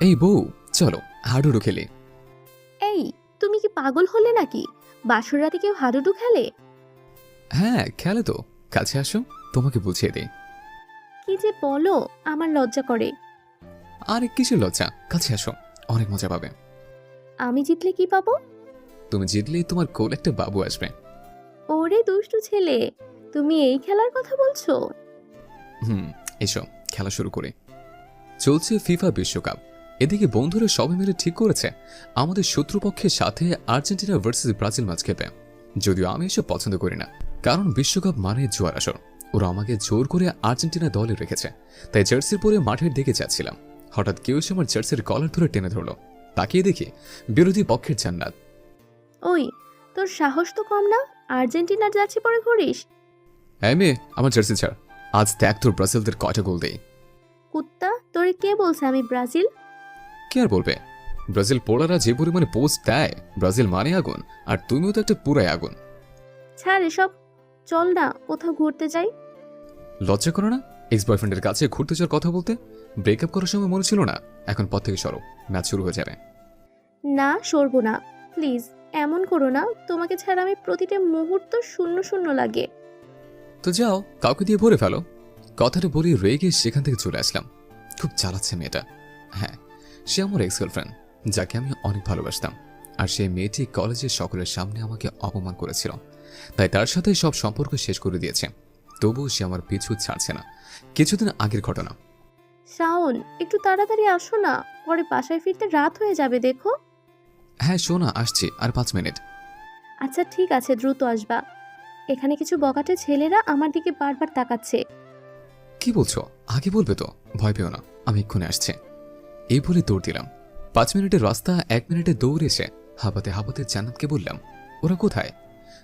এই বউ চলো হাডুডু খেলে। এই তুমি কি পাগল হলে নাকি? বাসর রাতে কেউ হাডুডু খেলে? হ্যাঁ খেলে তো। কাছে আসো তোমাকে বুঝিয়ে দিই। কি যে বলো আমার লজ্জা করে। আরে কিসের লজ্জা? কাছে আসো অনেক মজা পাবে। আমি জিতলে কি পাবো? তুমি জিতলেই তোমার কোল একটা বাবু আসবে। ওরে দুষ্টু ছেলে তুমি এই খেলার কথা বলছো? হুম এসো খেলা শুরু করি। চলছে ফিফা বিশ্বকাপ। এদিকে বন্ধুরা সবাই মিলে ঠিক করেছে। আমাদের শত্রুপক্ষের সাথে আর্জেন্টিনা ভার্সেস ব্রাজিল ম্যাচ খেলবে। যদিও আমি এসব পছন্দ করি না কারণ বিশ্বকাপ মানে জোয়ার আসর। ওরা আমাকে জোর করে আর্জেন্টিনা দলে রেখেছে তাই জার্সির পরে মাঠের দিকে যাচ্ছিলাম। হঠাৎ কেউ এসে আমার জার্সির কলার ধরে টেনে ধরলো। তাকিয়ে দেখি বিরোধী পক্ষের জান্নাত। ওই তোর সাহস তো কম না? আর্জেন্টিনার যাচ্ছি পরে ঘুরিস? হ্যাঁ মেয়ে আমার জার্সি ছাড়। আজ ত্যাগ তোর ব্রাজিলদের কয়টা গোল দেই। কুত্তা তোরে কে বলছে আমি ব্রাজিল? কি আর বলবে? ব্রাজিল পোড়ারা যে পরিমাণে পোস্ট দেয় ব্রাজিল মানে আগুন আর তুমিও তো একটা পুরাই আগুন। ছাড় এসব চল না কোথাও ঘুরতে যাই। লজ্জা করো না এক্স বয়ফ্রেন্ডের কাছে ঘুরতে যাওয়ার কথা বলতে ব্রেকআপ করার সময় মনে ছিল না এখন পথ থেকে সরো ম্যাচ শুরু হয়ে যাবে। না সরবো না প্লিজ এমন করো না তোমাকে ছাড়া আমি প্রতিটা মুহূর্ত শূন্য শূন্য লাগে। তো যাও কাউকে দিয়ে ভরে ফেলো। কথাটা বলি রেগে সেখান থেকে চলে আসলাম। খুব চালাচ্ছে মেয়েটা। হ্যাঁ সে আমার এক্স গার্লফ্রেন্ড যাকে আমি অনেক ভালোবাসতাম। আর সেই মেয়েটি কলেজের সকলের সামনে আমাকে অপমান করেছিল। তাই তার সাথে সব সম্পর্ক শেষ করে দিয়েছে। তবুও সে আমার পিছু ছাড়ছে না। কিছুদিন আগের ঘটনা। শাওন একটু তাড়াতাড়ি আসো না। পরে বাসায় ফিরতে রাত হয়ে যাবে দেখো। হ্যাঁ শোনা আসছি। আর পাঁচ মিনিট। আচ্ছা ঠিক আছে দ্রুত আসবা। এখানে কিছু বকাটে ছেলেরা আমার দিকে বারবার তাকাচ্ছে। কি বলছো? আগে বলবে তো। ভয় পেও না। আমি এক্ষুনি আসছে। এই বলে দৌড় দিলাম। পাঁচ মিনিটের রাস্তা এক মিনিটে দৌড় এসে হাঁপাতে হাঁপাতে জান্নাতকে বললাম ওরা কোথায়?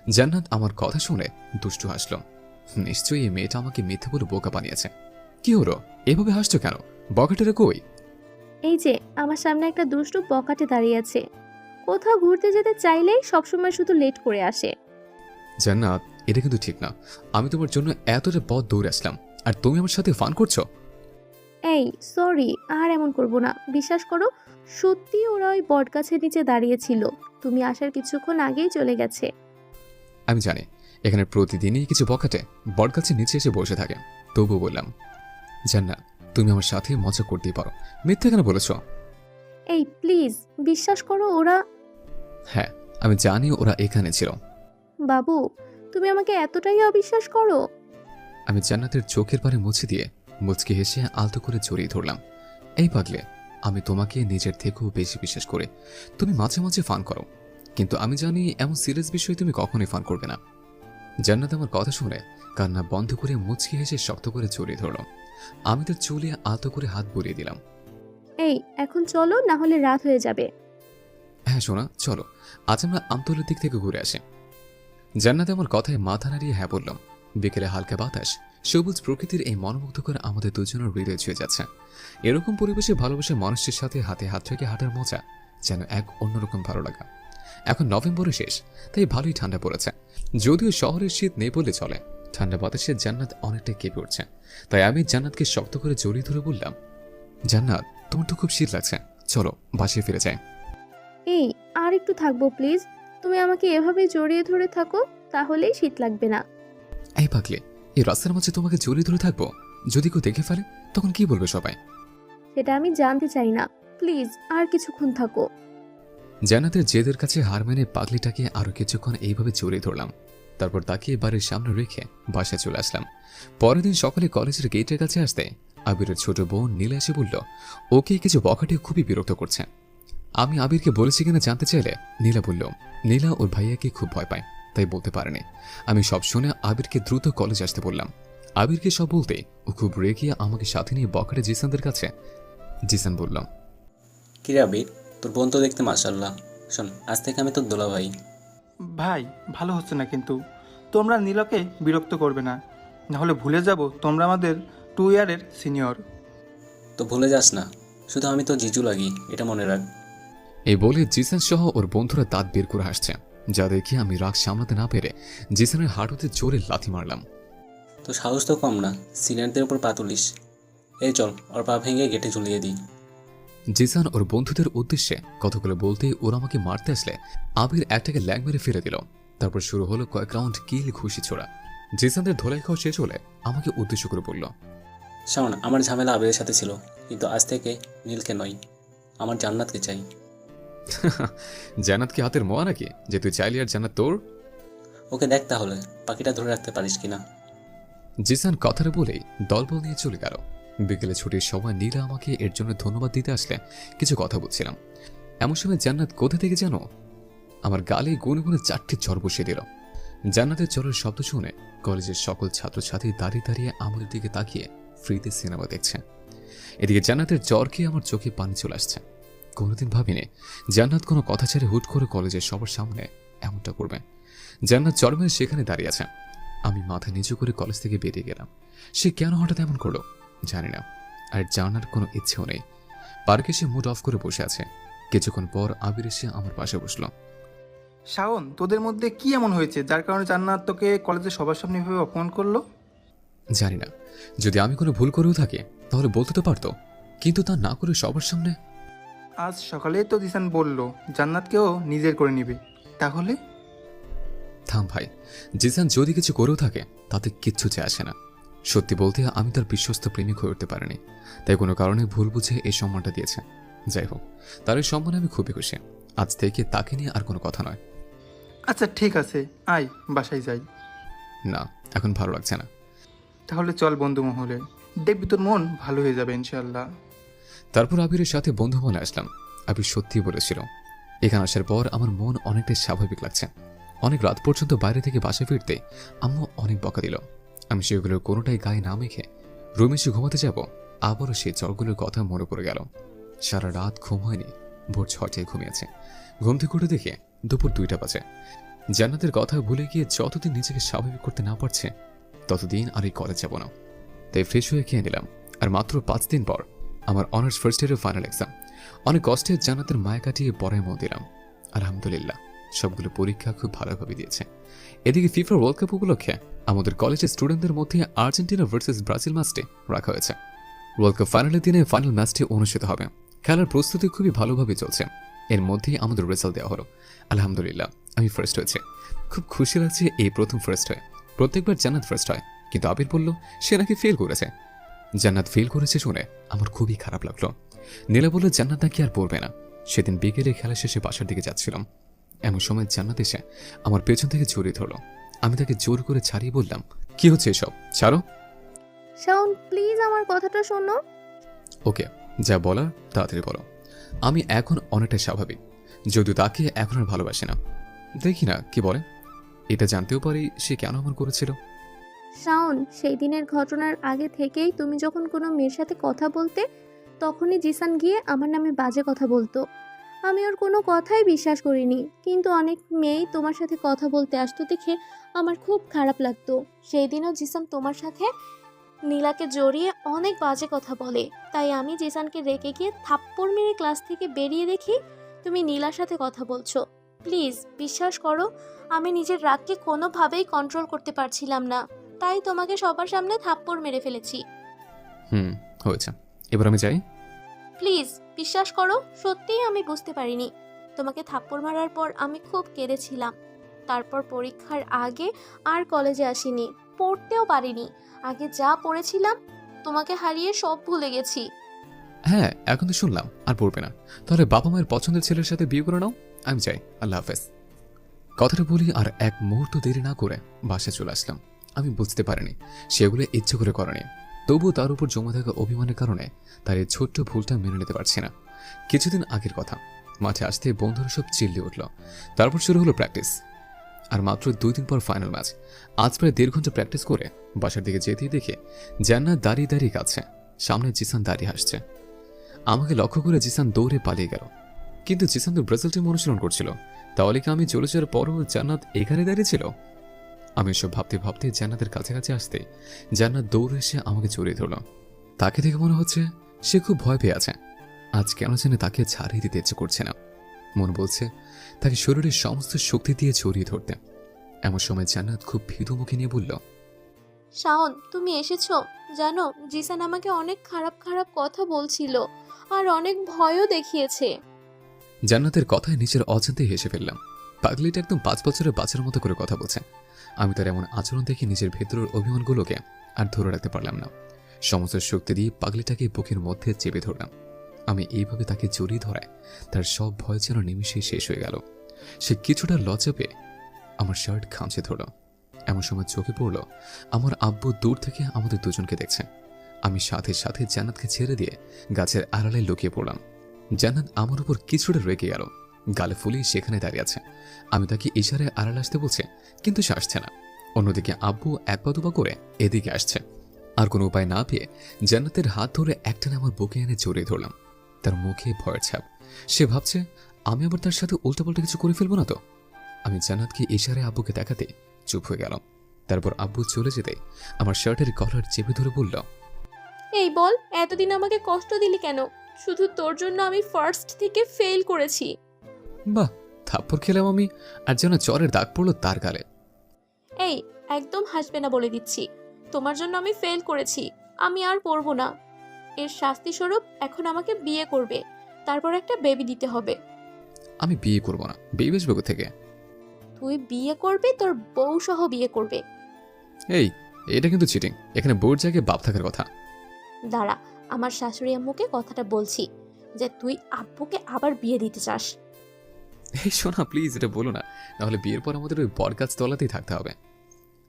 জান্নাত আমার কথা শুনে দুষ্টু হাসল। নিশ্চয়ই এই মেয়েটা আমাকে মিথ্যে বলে বোকা বানিয়েছে। কি হলো? এভাবে হাসছো কেন? বকাটেরা কই? এই যে আমার সামনে একটা দুষ্টু বকাটে দাঁড়িয়ে আছে। কোথাও ঘুরতে যেতে চাইলেই সবসময় শুধু লেট করে আসে। জান্নাত এটা কিন্তু ঠিক না। আমি তোমার জন্য এতটা পথ দৌড়ে আসলাম। আর তুমি আমার সাথে ফান করছ? এই সরি আর এমন করব না। বিশ্বাস করো সত্যি ওরা ওই বটগাছের নিচে দাঁড়িয়েছিল তুমি আসার কিছুক্ষণ আগেই চলে গেছে। আমি জানি এখানে প্রতিদিনই কিছু বকাটে বটগাছের নিচে এসে বসে থাকে। তবু বললাম জান্নাত তুমি আমার সাথে মজা করতেই পারো। মিথ্যে কেন বলেছ? এই প্লিজ বিশ্বাস করো ওরা হ্যাঁ আমি জানি ওরা এখানে ছিল। বাবু তুমি আমাকে এতটাই অবিশ্বাস করো? আমি জান্নাতের চোখের পারে মুছে দিয়ে মুচকি হেসে আলতো করে জড়িয়ে ধরলাম। এই পাগলে আমি তোমাকে নিজের থেকেও বেশি বিশ্বাস করে। তুমি মাঝে মাঝে ফান করো। কিন্তু আমি জানি এমন সিরিয়াস বিষয় তুমি কখনোই ফান করবে না। জান্নাত আমার কথা শুনে কান্না বন্ধ করে মুচকি হেসে শক্ত করে জড়িয়ে ধরল। আমি তার চুলে আলতো করে হাত বুলিয়ে দিলাম। এই এখন চলো না হলে রাত হয়ে যাবে। হ্যাঁ শোনা চলো। আজ আমরা আমতলের দিক থেকে ঘুরে আসি। জান্নাত আমার কথায় মাথা নাড়িয়ে হ্যাঁ বললাম বিকেলে হালকা বাতাস। সবুজ প্রকৃতির এই মনোমুগ্ধকর আমাদের দুজনের হৃদয় ছুঁয়ে যাচ্ছে। এরকম পরিবেশে ভালোবাসা মানুষের সাথে হাতে হাত রেখে হাঁটার মজা যেন এক অন্যরকম ভালো লাগা। এখন নভেম্বরে শেষ তাই ভালোই ঠান্ডা পড়েছে। যদিও শহরের শীত নেই বলে চলে ঠান্ডা বাতাসে জান্নাত অনেকটাই কেঁপে উঠছে। তাই আমি জান্নাতকে শক্ত করে জড়িয়ে ধরে বললাম জান্নাত তোমার তো খুব শীত লাগছে। চলো বাসায় ফিরে যাই। এই আর একটু থাকব প্লিজ। তুমি আমাকে এভাবে জড়িয়ে ধরে থাকো তাহলেই শীত লাগবে না। এই পাগলে এই রাস্তার মাঝে তোমাকে জড়িয়ে ধরে থাকব? যদি কেউ দেখে ফেলে তখন কি বলবে সবাই? সেটা আমি জানতে চাই না। প্লিজ আর কিছুক্ষণ থাকো। জান্নাতের জেদের কাছে হার মেনে পাগলিটাকে আরও কিছুক্ষণ এইভাবে জড়িয়ে ধরলাম। তারপর তাকে বাড়ির সামনে রেখে বাসায় চলে আসলাম। পরের দিন সকালে কলেজের গেটের কাছে আসতে আবিরের ছোট বোন নীলা এসে বলল ওকে কিছু বখাটে খুবই বিরক্ত করছে। আমি আবিরকে বলেছি কিনা জানতে চাইলে নীলা বলল নীলা ওর ভাইয়াকে খুব ভয় পায়। তাই বলতে পারেনি। আমি সব শুনে আবিরকে দ্রুত কলেজ আসতে বললাম। আবিরকে সব বলতে ও খুব রেগে আমাকে সাথে নিয়ে বখাটে জিসানদের কাছে। জিসান বলল কিরে আবির তোর বোন তো দেখতে মাসাল্লাহ শোন আজ থেকে আমি তোর দোলা ভাই ভাই ভালো হচ্ছে না কিন্তু। তোমরা নীলকে বিরক্ত করবে না। নাহলে ভুলে যাব তোমরা আমাদের টু ইয়ারের সিনিয়র তো ভুলে যাস না। শুধু আমি তো জিজু লাগি এটা মনে রাখ। এই বলে জিসান সহ ওর বন্ধুরা দাঁত বের করে হাসছে। যা দেখে আমি রাগ সামলাতে না পেরে জিসানের হাঁটুতে জোরে লাথি মারলাম। তো সাহস তো কম না সিনিয়রদের উপর পা তুলিস। এই চল ওর পা ভেঙে গেটে ঝুলিয়ে দিই। জিসান ওর বন্ধুদের উদ্দেশ্যে কতগুলো বলতেই ওরা আমাকে মারতে আসলে আবির একটাকে ল্যাং মেরে ফেলে দিল। তারপর শুরু হলো কয়েক রাউন্ড কিল ঘুষি ছোড়া। জিসানদের ধোলাই খাওয়া শেষ হলে আমাকে উদ্দেশ্য করে বলল শোন আমার ঝামেলা আবিরের সাথে ছিল কিন্তু আজ থেকে নীলকে নয় আমার জান্নাতকে চাই। জান্নাত কি হাতের মোয়া নাকি? যে তুই চাইলি আর জান্নাত তোর? ওকে দেখ তাহলে পাখিটা ধরে রাখতে পারিস কিনা? জিসান কথাটা বলেই দলবল নিয়ে চলে গেল। বিকেলে ছুটির সময় নীলা আমাকে এর জন্য ধন্যবাদ দিতে আসলে কিছু কথা বলছিলাম। এমন সময় জান্নাত কোথা থেকে জানো আমার গালে গুনে গুনে চারটি চর বসিয়ে দিল। জান্নাতের চরের শব্দ শুনে কলেজের সকল ছাত্রছাত্রী দাঁড়িয়ে দাঁড়িয়ে আমাদের দিকে তাকিয়ে ফ্রিতে সিনেমা দেখছে। এদিকে জান্নাতের জ্বর খেয়ে আমার চোখে পানি চলে আসছে। কোনোদিন ভাবিনি জান্নাত কোনো কথা ছেড়ে হুট করে কলেজের সবার সামনে এমনটা করবে। জান্নাত চর মেরে সেখানে দাঁড়িয়ে আছে। আমি মাথা নিচু করে কলেজ থেকে বেরিয়ে গেলাম। সে কেন হঠাৎ এমন করল? জানি না। আর জানার কোনো ইচ্ছেও নেই। পার্কে সে মুড অফ করে বসে আছে। কিছুক্ষণ পর আবির এসে আমার পাশে বসল। শাওন তোদের মধ্যে কি এমন হয়েছে যার কারণে জান্নাত তোকে কলেজে সবার সামনে এভাবে অপমান করল? জানি না। যদি আমি কোনো ভুল করেও থাকি তাহলে বলতে তো পারতো। কিন্তু তা না করে সবার সামনে আজ সকালে তো দিসান বলল জান্নাতকেও নিজের করে নিবে। তাহলে? থাম ভাই জিসান যদি কিছু করেও থাকে তাতে কিচ্ছু চায় আসে না। সত্যি বলতে আমি তার বিশ্বস্ত প্রেমিক হয়ে উঠতে পারিনি। তাই কোনো কারণে ভুল বুঝে এই সম্মানটা দিয়েছে। যাই হোক তার এই সম্মানে আমি খুবই খুশি। আজ থেকে তাকে নিয়ে আর কোনো কথা নয়। আচ্ছা ঠিক আছে আয় বাসায় যাই। না এখন ভালো লাগছে না। তাহলে চল বন্ধু মহলে। দেখবি তোর মন ভালো হয়ে যাবে ইনশাল্লাহ তারপর আবিরের সাথে বন্ধু মনে আসলাম। আবির সত্যি বলেছিল, এখানে আসার পর আমার মন অনেকটাই স্বাভাবিক লাগছে। অনেক রাত পর্যন্ত বাইরে থেকে বাসায় ফিরতে আম্মু অনেক বকা দিল। আমি সেগুলোর কোনোটাই গায়ে না মেখে রুমে এসে ঘুমাতে যাব, আবারও সেই জলগুলোর কথা মনে পড়ে গেল। সারা রাত ঘুম হয়নি, ভোর ছটায় ঘুমিয়েছে। ঘুম থেকে উঠে দেখে দুপুর দুইটা বাজে। জান্নাতের কথা ভুলে গিয়ে যতদিন নিজেকে স্বাভাবিক করতে না পারছে, ততদিন আর এই কলেজ যাব না। তাই ফ্রেশ হয়ে খেয়ে নিলাম। আর মাত্র পাঁচ দিন পর আমার অনার্স ফার্স্ট ইয়ারের ফাইনাল এক্সাম অনেক কষ্টে জান্নাতের মায়া কাটিয়ে পড়ায় মন দিলাম। আলহামদুলিল্লাহ, সবগুলো পরীক্ষা খুব ভালোভাবে দিয়েছে। এদিকে ফিফা ওয়ার্ল্ড কাপ উপলক্ষে আমাদের কলেজের স্টুডেন্টদের মধ্যে আর্জেন্টিনা ভার্সেস ব্রাজিল ম্যাচটি রাখা হয়েছে। ওয়ার্ল্ড কাপ ফাইনালের দিনে ফাইনাল ম্যাচটি অনুষ্ঠিত হবে। খেলার প্রস্তুতি খুবই ভালোভাবে চলছে। এর মধ্যেই আমাদের রেজাল্ট দেওয়া হলো। আলহামদুলিল্লাহ, আমি ফার্স্ট হয়েছে। খুব খুশি লাগছে এই প্রথম ফার্স্ট হয়। প্রত্যেকবার জানাত ফার্স্ট হয়। কিন্তু আবির বলল, সে নাকি ফেল করেছে। জান্নাত ফেল করেছে শুনে আমার খুবই খারাপ লাগল। নীলা বলল জান্নাত নাকি আর পড়বে না? সেদিন বিকেলে খেলা শেষে বাসার দিকে যাচ্ছিলাম। এমন সময় জান্নাত এসে আমার পেছন থেকে জড়িয়ে ধরলো। আমি তাকে জোর করে ছাড়িয়ে বললাম কি হচ্ছে এসব? ছাড়ো। শাওন প্লিজ আমার কথাটা শোনো। ওকে যা বলার তাড়াতাড়ি বলো। আমি এখন অনেকটাই স্বাভাবিক যদিও তাকে এখন আর ভালোবাসি না। দেখি না কি বলে? এটা জানতেও পারি সে কেন এমন করেছিল। শাওন, সেই দিনের ঘটনার আগে থেকেই তুমি যখন কোনো মেয়ের সাথে কথা বলতে, তখনই জিসান গিয়ে আমার নামে বাজে কথা বলতো। আমি ওর কোনো কথাই বিশ্বাস করিনি, কিন্তু অনেক মেয়েই তোমার সাথে কথা বলতে আসতো দেখে আমার খুব খারাপ লাগতো। সেই দিনও জিসান তোমার সাথে নীলাকে জড়িয়ে অনেক বাজে কথা বলে। তাই আমি জিসানকে রেখে গিয়ে থাপ্পড় মেরে ক্লাস থেকে বেরিয়ে দেখি তুমি নীলার সাথে কথা বলছো। প্লিজ, বিশ্বাস করো, আমি নিজের রাগকে কোনোভাবেই কন্ট্রোল করতে পারছিলাম না। তাই তোমাকে সবার সামনে থাপ্পড় মেরে ফেলেছি। হুম হয়েছে। এবার আমি যাই? প্লিজ বিশ্বাস করো সত্যিই আমি বুঝতে পারিনি। তোমাকে থাপ্পড় মারার পর আমি খুব কেঁদেছিলাম। তারপর পরীক্ষার আগে আর কলেজে আসিনি পড়তেও পারিনি। আগে যা পড়েছিলাম তোমাকে হারিয়ে সব ভুলে গেছি। হ্যাঁ এখন তো শুনলাম আর পড়বে না। তাহলে বাবা মায়ের পছন্দের ছেলের সাথে বিয়ে করে নাও। আমি যাই আল্লাহ হাফেজ। কথাটা বলি আর এক মুহূর্ত দেরি না করে বাসে চলে আসলাম। আমি বুঝতে পারিনি। সেগুলো ইচ্ছে করে করেনি। তবুও তার উপর জমা থাকা অভিমানের কারণে তার এই ছোট্ট ভুলটা মেনে নিতে পারছি না। কিছুদিন আগের কথা, মাঠে আসতে বন্ধুরা সব চিল্লিয়ে উঠল। তারপর শুরু হলো প্র্যাকটিস আর মাত্র দুই দিন পর ফাইনাল ম্যাচ আজ প্রায় দেড় ঘণ্টা প্র্যাকটিস করে বাসার দিকে যেতেই দেখে জান্নাত দাঁড়িয়ে দাঁড়িয়ে কাছে সামনে জিসান দাঁড়িয়ে হাসছে। আমাকে লক্ষ্য করে জিসান দৌড়ে পালিয়ে গেল। কিন্তু জিসান তো ব্রাজিল টিম অনুশীলন করছিল। তাহলে কি আমি চলে যাওয়ার পরও জান্নাত এখানে দাঁড়িয়ে ছিল? আমি এসব ভাবতে ভাবতে জান্নাতের কাছাকাছি আসতে জান্নাত দৌড়ে এসে আমাকে জড়িয়ে ধরল। তাকে দেখে মনে হচ্ছে সে খুব ভয় পেয়ে আছে। আজ কেন যেন তাকে ছাড়িয়ে দিতে ইচ্ছে করছে না। মন বলছে তাকে শরীরের সমস্ত শক্তি দিয়ে ছড়িয়ে ধরতে। এমন সময় জান্নাত খুব ভীত মুখে নিয়ে বলল শাওন তুমি এসেছ। জানো জিসান আমাকে অনেক খারাপ খারাপ কথা বলছিল আর অনেক ভয়ও দেখিয়েছে। জান্নাতের কথায় নিজের অজান্তে হেসে ফেললাম। পাগলিটা একদম পাঁচ বছরের বাচ্চার মতো করে কথা বলছে। আমি তার এমন আচরণ দেখে নিজের ভেতরের অভিমানগুলোকে আর ধরে রাখতে পারলাম না। সমস্ত শক্তি দিয়ে পাগলিটাকে বুকের মধ্যে চেপে ধরলাম। আমি এইভাবে তাকে জড়িয়ে ধরায় তার সব ভয় যেন নিমিষে শেষ হয়ে গেল। সে কিছুটা লজ্জা পেয়ে আমার শার্ট খামচে ধরল। এমন সময় চোখে পড়ল, আমার আব্বু দূর থেকে আমাদের দুজনকে দেখছে। আমি সাথে সাথে জান্নাতকে ছেড়ে দিয়ে গাছের আড়ালে লুকিয়ে পড়লাম। জান্নাত আমার উপর কিছুটা রেগে গেল। গালে ফুলি সেখানে দাঁড়িয়ে আছে। আমি তাকে ইশারায় আড়াল আসতে বলছে, কিন্তু সে আসছে না। অন্যদিকে আব্বু এক পা দুপা করে এদিকে আসছে। আর কোনো উপায় না পেয়ে জান্নাতের হাত ধরে একটানে আমার বুকে এনে জড়িয়ে ধরলাম। তার মুখে ভয়ের ছাপ। সে ভাবছে, আমি আবার তার সাথে উল্টাপাল্টা কিছু করে ফেলব না তো? আমি জান্নাতকে ইশারায় আব্বুকে দেখাতে চুপ হয়ে গেলাম। তারপর আব্বু চলে যেতে আমার শার্টের কলার চেপে ধরে বলল, এই বল, এতদিন আমাকে কষ্ট দিলি কেন? শুধু তোর জন্য আমি ফার্স্ট থেকে ফেল করেছি। বাহ থাপ্পড় খেলাম আমি আর যেন জ্বরের দাগ পড়ল তার গালে। এই একদম হাসবে না বলে দিচ্ছি। তোমার জন্য আমি ফেল করেছি আমি আর পড়ব না। এর শাস্তি স্বরূপ এখন আমাকে বিয়ে করবে তারপর একটা বেবি দিতে হবে। আমি বিয়ে করব না বিয়ে বেসবে থেকে তুই বিয়ে করবে তোর বউ সহ বিয়ে করবে। এই এটা কিন্তু চিটিং এখানে বোর্ড জায়গায় বাপ থাকার কথা। দাঁড়া আমার শাশুড়ি আম্মুকে কথাটা বলছি যে তুই আব্বুকে আবার বিয়ে দিতে চাস। এই শোনা প্লিজ এটা বলো না। নাহলে বিয়ের পর আমাদের ওই বটগাছ তলাতেই থাকতে হবে।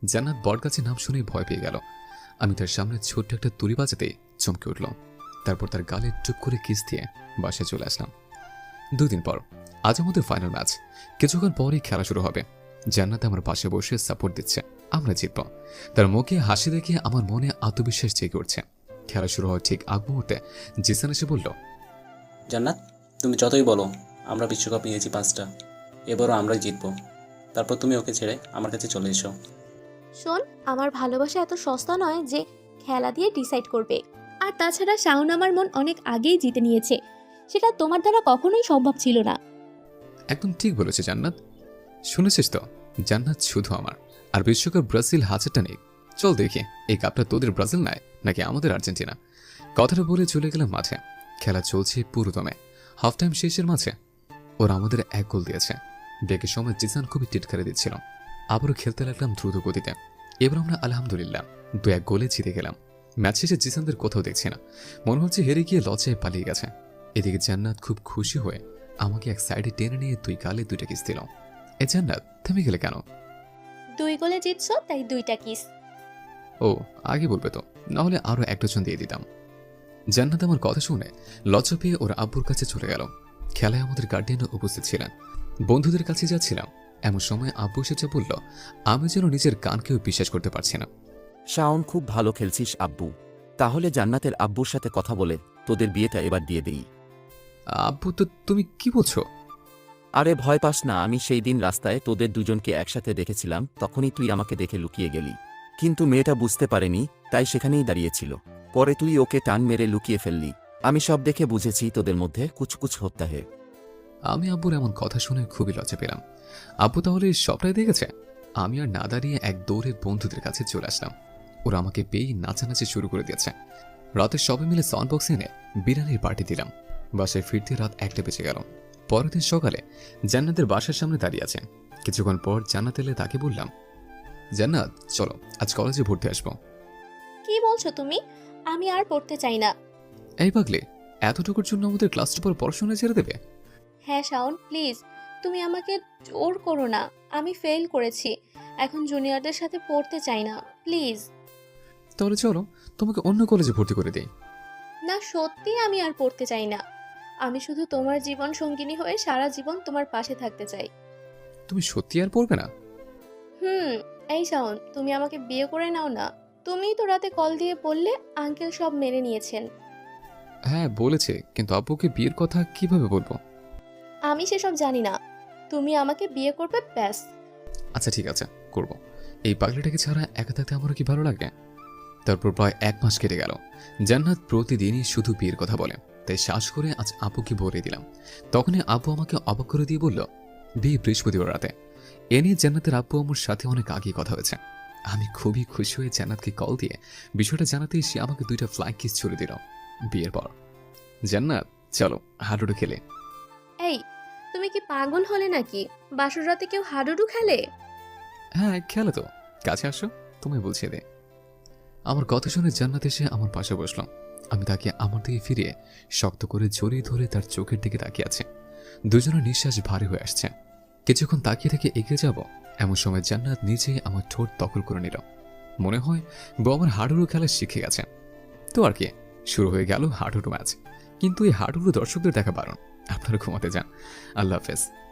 জান্নাত বটগাছের নাম শুনেই ভয় পেয়ে গেল। আমি তার সামনে ছোট্ট একটা তুড়ি বাজাতেই চমকে উঠলাম। তারপর তার গালে টুক করে কিস দিয়ে বাসায় চলে আসলাম। দুদিন পর, আজ আমাদের ফাইনাল ম্যাচ কিছুক্ষণ পরেই খেলা শুরু হবে। জান্নাত আমার পাশে বসে সাপোর্ট দিচ্ছে। আমরা জিতব। তার মুখে হাসি দেখে আমার মনে আত্মবিশ্বাস জেগে উঠছে। খেলা শুরু হওয়ার ঠিক আগ মুহূর্তে জিসান এসে বলল, জান্নাত, তুমি যতই বলো আমরা বিশ্বকাপ নিয়েছি পাঁচটা। এবারও আমরাই জিতবো। তারপর তুমি ওকে ছেড়ে আমার কাছে চলে এসো। শোন আমার ভালোবাসা এত সস্তা নয় যে খেলা দিয়ে ডিসাইড করবে। আর তাছাড়া শাওন আমার মন অনেক আগেই জিতে নিয়েছে। সেটা তোমার দ্বারা কখনোই সম্ভব ছিল না। একদম ঠিক বলেছে জান্নাত। শুনেছিস তো? জান্নাত শুধু আমার। আর বিশ্বকাপ ব্রাজিল হাজারটা নেই। চল দেখি এই কাপটা তোদের ব্রাজিল নয় নাকি আমাদের আর্জেন্টিনা? কথাটা বলে চলে গেলাম মাঠে। খেলা চলছে পুরোদমে। হাফ টাইম শেষের মাঝে ওরা আমাদের এক গোল দিয়েছে। বেকের সময় জিসান খুবই টিটকারে দিচ্ছিল। আবারও খেলতে লাগলাম দ্রুত গতিতে। এবার আমরা আলহামদুলিল্লাহ দু এক গোলে জিতে গেলাম। ম্যাচ শেষে জিসানদের কোথাও দেখছি না। মনে হচ্ছে হেরে গিয়ে লজ্জায় পালিয়ে গেছে। এদিকে জান্নাত খুব খুশি হয়ে আমাকে এক সাইডে টেনে নিয়ে দুই গালে দুইটা কিস দিল। এ জান্নাত থেমে গেলে কেন? দুই গোলে জিতছো তাই দুইটা কিস ও আগে বলবে তো। নাহলে আরও এক ডজন দিয়ে দিতাম। জান্নাত আমার কথা শুনে লজ্জা পেয়ে ওর আব্বুর কাছে চলে গেল। খেলায় আমাদের গার্ডিয়ানও উপস্থিত ছিলেন। বন্ধুদের কাছে যাচ্ছিলাম। এমন সময় আব্বু এসেছে বলল আমি যেন নিজের কানকেও বিশ্বাস করতে পারছি না। শাওন খুব ভালো খেলছিস আব্বু। তাহলে জান্নাতের আব্বুর সাথে কথা বলে তোদের বিয়েটা এবার দিয়ে দেই। আব্বু তো তুমি কি বলছো? আরে ভয় পাস না আমি সেই দিন রাস্তায় তোদের দুজনকে একসাথে দেখেছিলাম তখনই তুই আমাকে দেখে লুকিয়ে গেলি। কিন্তু মেয়েটা বুঝতে পারেনি তাই সেখানেই দাঁড়িয়েছিল। পরে তুই ওকে টান মেরে লুকিয়ে ফেললি। আমি সব দেখে বুঝেছি তোদের মধ্যে কুচকুচ হত্যা হে। আমি আব্বুর এমন কথা শুনে খুবই লজ্জা পেলাম। আব্বু তাহলে সবটাই দেখেছে? আমি আর না দাঁড়িয়ে এক দৌড়ে বন্ধুদের কাছে চলে আসলাম। ওরা আমাকে পেয়েই নাচানাচি শুরু করে দিয়েছে। রাতে সবাই মিলে সাউন্ড বক্স এনে বিরিয়ানির পার্টি দিলাম। বাসায় ফিরতে রাত একটা বেজে গেল। পরের দিন সকালে জান্নাতের বাসার সামনে দাঁড়িয়ে আছে। কিছুক্ষণ পর জান্নাত এলে তাকে বললাম জান্নাত চলো আজ কলেজে ভর্তি আসব। কি বলছো তুমি? আমি আর পড়তে চাই না। এই পাগলে এতটুকুর জন্য আমাদের ক্লাসটা পর পড়াশোনা ছেড়ে দেবে? হ্যাঁ শাওন প্লিজ তুমি আমাকে জোর করো না। আমি ফেল করেছি। এখন জুনিয়রদের সাথে পড়তে চাই না প্লিজ তাহলে চলো তোমাকে অন্য কলেজে ভর্তি করে দিই। না সত্যি আমি আর পড়তে চাই না। আমি শুধু তোমার জীবন সঙ্গিনী হয়ে সারা জীবন তোমার পাশে থাকতে চাই। তুমি সত্যি আর পড়বে না? হুম এই শাওন তুমি আমাকে বিয়ে করে নাও না। তুমিই তো রাতে কল দিয়ে বললে আঙ্কেল সব মেনে নিয়েছেন। হ্যাঁ বলেছে। কিন্তু আব্বুকে বিয়ের কথা কীভাবে বলব? আমি সেসব জানি না। তুমি আমাকে বিয়ে করবে ব্যাস। আচ্ছা ঠিক আছে করব। এই পাগলিটাকে ছাড়া একা থাকতে আমারও কি ভালো লাগে? তারপর প্রায় এক মাস কেটে গেল। জান্নাত প্রতিদিনই শুধু বিয়ের কথা বলে। তাই শ্বাস করে আজ আপুকে ভরে দিলাম। তখনই আব্বু আমাকে অবাক করে দিয়ে বলল বিয়ে বৃহস্পতিবার রাতে। এ নিয়ে জান্নাতের আব্বু আমার সাথে অনেক আগেই কথা হয়েছে। আমি খুবই খুশি হয়ে জান্নাতকে কল দিয়ে বিষয়টা জানাতেই সে আমাকে দুইটা ফ্লাইং কিস ছুড়ে দিল। বিয়ের পর। জান্নাত চলো হাডুডু খেলে। এই তুমি কি পাগল হলে নাকি? বাসর রাতে কেউ হাডুডু খেলে? হ্যাঁ খেলে তো। কাছে আসো তুমি বুঝিয়ে দে আমার কথা শুনে জান্নাত এসে আমার পাশে বসলাম আমি তাকে আমার দিকে ফিরিয়ে শক্ত করে জড়িয়ে ধরে তার চোখের দিকে তাকিয়ে আছে। দুজনের নিঃশ্বাস ভারী হয়ে আসছে। কিছুক্ষণ তাকিয়ে থেকে এগিয়ে যাব এমন সময় জান্নাত নিজেই আমার ঠোঁট দখল করে নিল। মনে হয় বউ আমার হাডুডু খেলা শিখে গেছে। তো আর কি শুরু হয়ে গেল হাডুডু ম্যাচ। কিন্তু এই হাডুডু দর্শকদের দেখা বারণ। আপনারা ঘুমাতে যান। আল্লাহ হাফেজ।